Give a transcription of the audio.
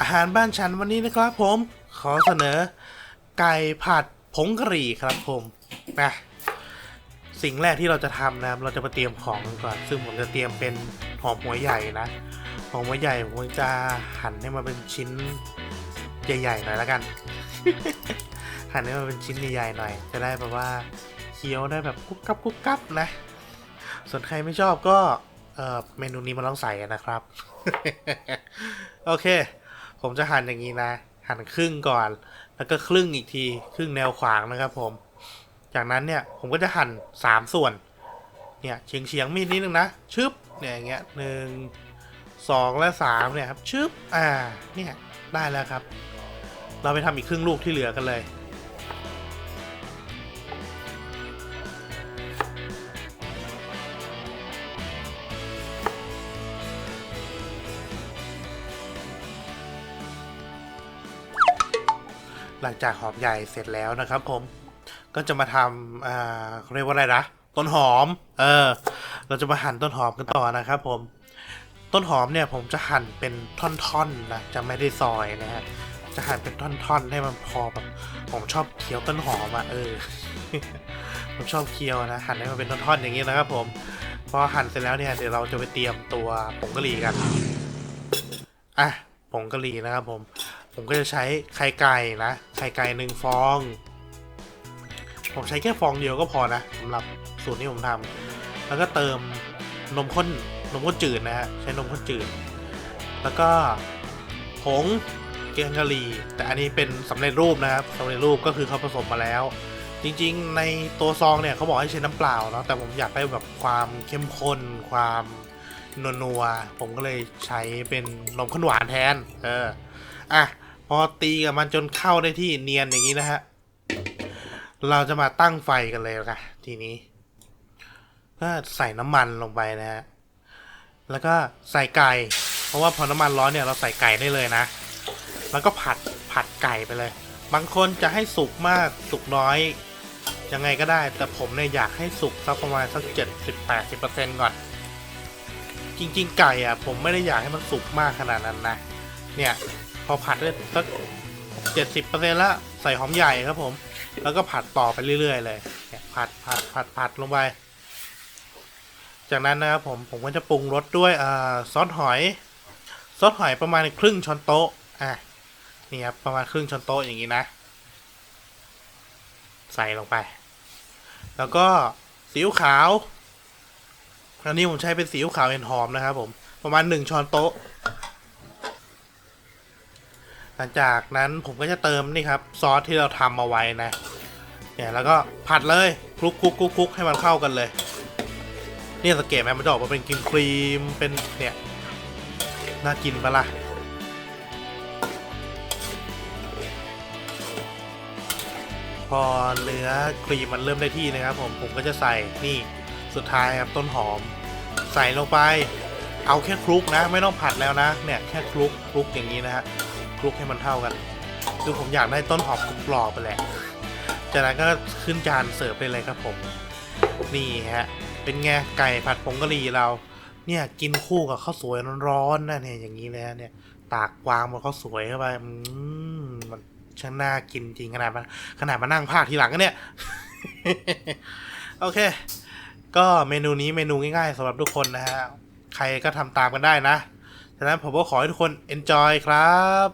อาหารบ้านฉันวันนี้นะครับผม ขอเสนอ ไก่ผัดผงกะหรี่ครับผมนะสิ่งแรกที่เราจะทำนะครับเราจะมาเตรียมของกันก่อน ซึ่งผมจะเตรียมเป็นหอมหัวใหญ่นะหอมหัวใหญ่ผมจะหั่นให้มันเป็นชิ้นใหญ่ๆหน่อยละกัน หั่นให้มันเป็นชิ้นใหญ่ๆหน่อย จะได้แบบว่าเคี้ยวได้แบบกุ๊บกับกุ๊บกับนะ ส่วนใครไม่ชอบก็เเมนูนี้มาลองใส่นะครับ โอเค ผมจะหั่นอย่างนี้นะ หั่นครึ่งก่อน แล้วก็ครึ่งอีกที ครึ่งแนวขวางนะครับผม จากนั้นเนี่ยผมก็จะหั่นสามส่วน เนี่ยเฉียงเฉียงมีดนิดนึงนะ ชึบ เนี่ยอย่างเงี้ยหนึ่งสองและสามเนี่ยครับ ชึบ อ่า เนี่ยได้แล้วครับ เราไปทำอีกครึ่งลูกที่เหลือกันเลย หลังจากหอมใหญ่เสร็จแล้วนะครับผมก็จะมาทำอ่าเรียกว่าอะไรนะต้นหอม เออ เราจะมาหั่นต้นหอมกันต่อนะครับผม ต้นหอมเนี่ยผมจะหั่นเป็นท่อนๆนะจะไม่ได้ซอยนะฮะ จะหั่นเป็นท่อนๆ ให้มันพอแบบ ผมชอบเคี้ยวต้นหอมอะเออ ผมชอบเคี้ยวนะ หั่นให้มันเป็นท่อนๆอย่างนี้นะครับผม พอหั่นเสร็จแล้วเนี่ยเดี๋ยวเราจะไปเตรียมตัวผงกะหรี่กัน อะ ผงกะหรี่นะครับผม ผมก็จะใช้ไข่ไก่นะไข่ไก่หนึ่งฟอง ผมใช้แค่ฟองเดียวก็พอนะสำหรับสูตรที่ผมทำแล้วก็เติมนมข้นนมข้นจืดนะฮะใช้นมข้นจืด แล้วก็ผงแกงกะหรี่แต่อันนี้เป็นสำเร็จรูปนะครับสำเร็จรูปก็คือเขาผสมมาแล้ว จริงๆ ในตัวซองเนี่ยเขาบอกให้ใช้น้ำเปล่าเนาะแต่ผมอยากได้แบบความเข้มข้น ความนัวๆผมก็เลยใช้เป็นนมข้นหวานแทน เอออะ พอตีกับมันจนเข้าได้ที่เนียนอย่างนี้นะฮะ เราจะมาตั้งไฟกันเลยค่ะทีนี้ ก็ใส่น้ำมันลงไปนะฮะ แล้วก็ใส่ไก่ เพราะว่าพอน้ำมันร้อนเนี่ยเราใส่ไก่ได้เลยนะ แล้วก็ผัดผัดไก่ไปเลย บางคนจะให้สุกมากสุกน้อยยังไงก็ได้ แต่ผมเนี่ยอยากให้สุกสักประมาณสักเจ็ดสิบแปดสิบเปอร์เซ็นต์ก่อน จริง ๆ ไก่อะ ผมไม่ได้อยากให้มันสุกมากขนาดนั้นนะ เนี่ย อผัดได้สักเจ็ดสิบเปอร์เซ็นแล้วใส่หอมใหญ่ครับผม แล้วก็ผัดต่อไปเรื่อย ๆ เลยผัดผัดผัดผัดลงไป จากนั้นนะครับผมผมก็จะปรุงรสด้วยอซอสหอยซอสหอยประมาณครึ่งช้อนโต๊ะอะนี่ครับประมาณครึ่งช้อนโต๊ะอย่างนี้นะ ใส่ลงไป แล้วก็ซีอิ๊วขาวอันนี้ผมใช้เป็นซีอิ๊วขาวเห็นหอมนะครับผมประมาณหนึ่งช้อนโต๊ะ ลังจากนั้นผมก็จะเติมนี่ครับซอสที่เราทำเอาไว้นะเนี่ยแล้วก็ผัดเลยคลุกคลุกคลุกคลุกให้มันเข้ากันเลยเนี่ยสังเกตไหมมันจะออกมาเป็นครีมครีมเป็นเนี่ยน่ากินปะล่ะพอเนื้อครีมมันเริ่มได้ที่นะครับ ผมผมก็จะใส่นี่สุดท้ายครับต้นหอม ใส่ลงไป เอาแค่คลุกนะ ไม่ต้องผัดแล้วนะ เนี่ยแค่คลุกคลุกอย่างนี้นะฮะ คลุกให้มันเท่ากัน คือผมอยากได้ต้นหอมกรอบไปแหละ จากนั้นก็ขึ้นจานเสิร์ฟได้เลยครับผม นี่ฮะ เป็นไงไก่ผัดผงกะหรี่เรา เนี่ยกินคู่กับข้าวสวยร้อนๆนะเนี่ยอย่างนี้เลยนะเนี่ย ตากวางบนข้าวสวยเข้าไปอืมมันช่างน่ากินจริงขนาดมันขนาดมานั่งภาคทีหลังก็เนี่ย โอเค ก็เมนูนี้เมนูง่ายๆสำหรับทุกคนนะฮะ ใครก็ทำตามกันได้นะฉะนั้นผมก็ขอให้ทุกคน enjoy ครับ